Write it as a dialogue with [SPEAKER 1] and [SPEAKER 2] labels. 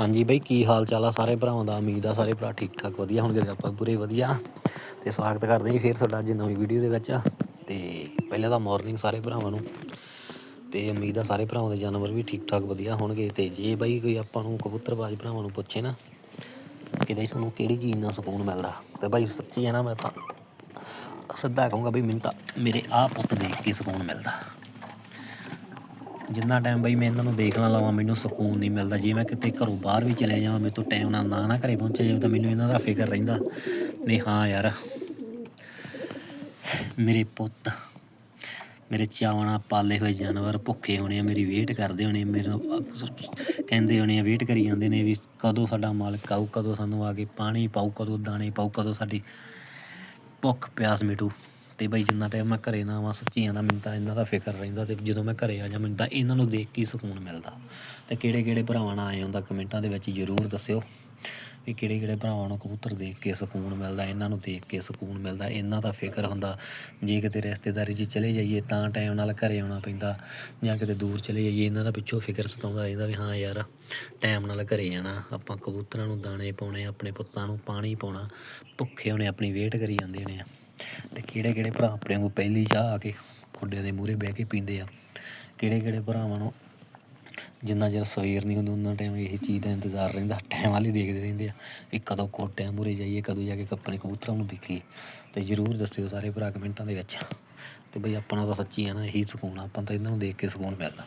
[SPEAKER 1] ਹਾਂਜੀ ਬਈ, ਕੀ ਹਾਲ ਚਾਲ ਆ ਸਾਰੇ ਭਰਾਵਾਂ ਦਾ? ਉਮੀਦ ਆ ਸਾਰੇ ਭਰਾ ਠੀਕ ਠਾਕ ਵਧੀਆ ਹੋਣਗੇ, ਤੇ ਆਪਾਂ ਪੂਰੇ ਵਧੀਆ। ਤੇ ਸਵਾਗਤ ਕਰਦੇ ਹਾਂ ਜੀ ਫੇਰ ਤੁਹਾਡਾ ਅੱਜ ਨਵੀਂ ਵੀਡੀਓ ਦੇ ਵਿੱਚ। ਤੇ ਪਹਿਲਾਂ ਤਾਂ ਮਾਰਨਿੰਗ ਸਾਰੇ ਭਰਾਵਾਂ ਨੂੰ। ਤੇ ਉਮੀਦ ਆ ਸਾਰੇ ਭਰਾਵਾਂ ਦੇ ਜਾਨਵਰ ਵੀ ਠੀਕ ਠਾਕ ਵਧੀਆ ਹੋਣਗੇ। ਤੇ ਜੇ ਬਈ ਕੋਈ ਆਪਾਂ ਨੂੰ ਕਬੂਤਰਬਾਜ਼ ਭਰਾਵਾਂ ਨੂੰ ਪੁੱਛੇ ਨਾ, ਕਿਤੇ ਤੁਹਾਨੂੰ ਕਿਹੜੀ ਚੀਜ਼ ਨਾਲ ਸਕੂਨ ਮਿਲਦਾ? ਤੇ ਬਾਈ ਸੱਚੀ ਹੈ ਨਾ ਮੈਂ ਤਾਂ, ਸਿੱਧਾ ਕਹੂੰਗਾ ਬਈ ਮੈਨੂੰ ਤਾਂ ਮੇਰੇ ਆਹ ਪੁੱਤ ਦੇਖ ਕੇ ਸਕੂਨ ਮਿਲਦਾ। ਜਿੰਨਾ ਟਾਈਮ ਬਈ ਮੈਂ ਇਹਨਾਂ ਨੂੰ ਦੇਖ ਨਾ ਲਵਾਂ, ਮੈਨੂੰ ਸਕੂਨ ਨਹੀਂ ਮਿਲਦਾ, ਜੇ ਮੈਂ ਕਿਤੇ ਘਰੋਂ ਬਾਹਰ ਵੀ ਚਲੇ ਜਾਵਾਂ, ਮੇਰੇ ਤੋਂ ਟਾਈਮ ਨਾਲ ਨਾ ਨਾ ਘਰੇ ਪਹੁੰਚਿਆ ਜਾਵੇ, ਤਾਂ ਮੈਨੂੰ ਇਹਨਾਂ ਦਾ ਫਿਕਰ ਰਹਿੰਦਾ ਵੀ ਹਾਂ ਯਾਰ, ਮੇਰੇ ਪੁੱਤ, ਮੇਰੇ ਚਾਵਾਂ ਪਾਲੇ ਹੋਏ ਜਾਨਵਰ ਭੁੱਖੇ ਹੋਣੇ ਆ, ਮੇਰੀ ਵੇਟ ਕਰਦੇ ਹੋਣੇ ਮੇਰੇ ਕਹਿੰਦੇ ਹੋਣੇ ਆ ਵੇਟ ਕਰੀ ਜਾਂਦੇ ਨੇ ਵੀ ਕਦੋਂ ਸਾਡਾ ਮਾਲਕ ਆਊ, ਕਦੋਂ ਸਾਨੂੰ ਆ ਕੇ ਪਾਣੀ ਪਾਊ, ਕਦੋਂ ਦਾਣੇ ਪਾਊ, ਕਦੋਂ ਸਾਡੀ ਭੁੱਖ ਪਿਆਸ ਮਿਟੂ। ਤੇ ਬਈ ਜਿੰਨਾ ਟਾਈਮ ਮੈਂ ਘਰੇ ਨਾ ਆਵਾਂ ਸੱਚੀ ਆ ਨਾ ਮੈਨੂੰ ਤਾਂ ਇਹਨਾਂ ਦਾ ਫਿਕਰ ਰਹਿੰਦਾ ਤੇ ਜਦੋਂ ਮੈਂ ਘਰੇ ਆ ਜਾ ਮੈਨੂੰ ਤਾਂ ਇਹਨਾਂ ਨੂੰ ਦੇਖ ਕੇ ਸਕੂਨ ਮਿਲਦਾ। ਤੇ ਕਿਹੜੇ ਕਿਹੜੇ ਭਰਾਵਾਂ ਨਾਲ ਆਏ ਹੁੰਦਾ ਕਮੈਂਟਾਂ ਦੇ ਵਿੱਚ ਜ਼ਰੂਰ ਦੱਸਿਓ ਵੀ ਕਿਹੜੇ ਕਿਹੜੇ ਭਰਾਵਾਂ ਨੂੰ ਕਬੂਤਰ ਦੇਖ ਕੇ ਸਕੂਨ ਮਿਲਦਾ, ਇਹਨਾਂ ਨੂੰ ਦੇਖ ਕੇ ਸਕੂਨ ਮਿਲਦਾ, ਇਹਨਾਂ ਦਾ ਫਿਕਰ ਹੁੰਦਾ। ਜੇ ਕਿਤੇ ਰਿਸ਼ਤੇਦਾਰੀ 'ਚ ਚਲੇ ਜਾਈਏ ਤਾਂ ਟਾਈਮ ਨਾਲ ਘਰੇ ਆਉਣਾ ਪੈਂਦਾ ਜਾਂ ਕਿਤੇ ਦੂਰ ਚਲੇ ਜਾਈਏ, ਇਹਨਾਂ ਦਾ ਪਿੱਛੋਂ ਫਿਕਰ ਸਤਾਉਂਦਾ ਰਹਿੰਦਾ ਵੀ ਹਾਂ ਯਾਰ ਟਾਈਮ ਨਾਲ ਘਰੇ ਜਾਣਾ ਆਪਾਂ ਕਬੂਤਰਾਂ ਨੂੰ ਦਾਣੇ ਪਾਉਣੇ, ਆਪਣੇ ਪੁੱਤਾਂ ਨੂੰ ਪਾਣੀ ਪਾਉਣਾ, ਭੁੱਖੇ ਹੋਣੇ ਆਪਣੀ ਵੇਟ ਕਰੀ ਜਾਂਦੇ ਨੇ ਤੇ ਕਿਹੜੇ ਕਿਹੜੇ ਭਰਾ ਆਪਣੇ ਨੂੰ ਪਹਿਲੀ ਚਾਹ ਆ ਕੇ ਖੁੱਡੇ ਦੇ ਮੂਹਰੇ ਬਹਿ ਕੇ ਪੀਂਦੇ ਆ। ਕਿਹੜੇ ਕਿਹੜੇ ਭਰਾਵਾਂ ਨੂੰ ਜਿੰਨਾ ਚਿਰ ਸਵੇਰ ਨਹੀਂ ਹੁੰਦੀ ਉਹਨਾਂ ਟਾਈਮ ਇਹ ਚੀਜ਼ ਦਾ ਇੰਤਜ਼ਾਰ ਰਹਿੰਦਾ। ਟਾਈਮ ਵਾਲੀ ਦੇਖਦੇ ਰਹਿੰਦੇ ਆ ਵੀ ਕਦੋਂ ਕੋਟਿਆਂ ਮੂਹਰੇ ਜਾਈਏ, ਕਦੋਂ ਜਾ ਕੇ ਆਪਣੇ ਕਬੂਤਰਾਂ ਨੂੰ ਦੇਖੀਏ। ਤੇ ਜਰੂਰ ਦੱਸਿਓ ਸਾਰੇ ਭਰਾ ਕਮੈਂਟਾਂ ਦੇ ਵਿੱਚ। ਤੇ ਬਈ ਆਪਣਾ ਤਾਂ ਸੱਚੀ ਆ ਨਾ, ਇਹੀ ਸਕੂਨ ਆ, ਆਪਾਂ ਤਾਂ ਇਹਨਾਂ ਨੂੰ ਦੇਖ ਕੇ ਸਕੂਨ ਮਿਲਦਾ।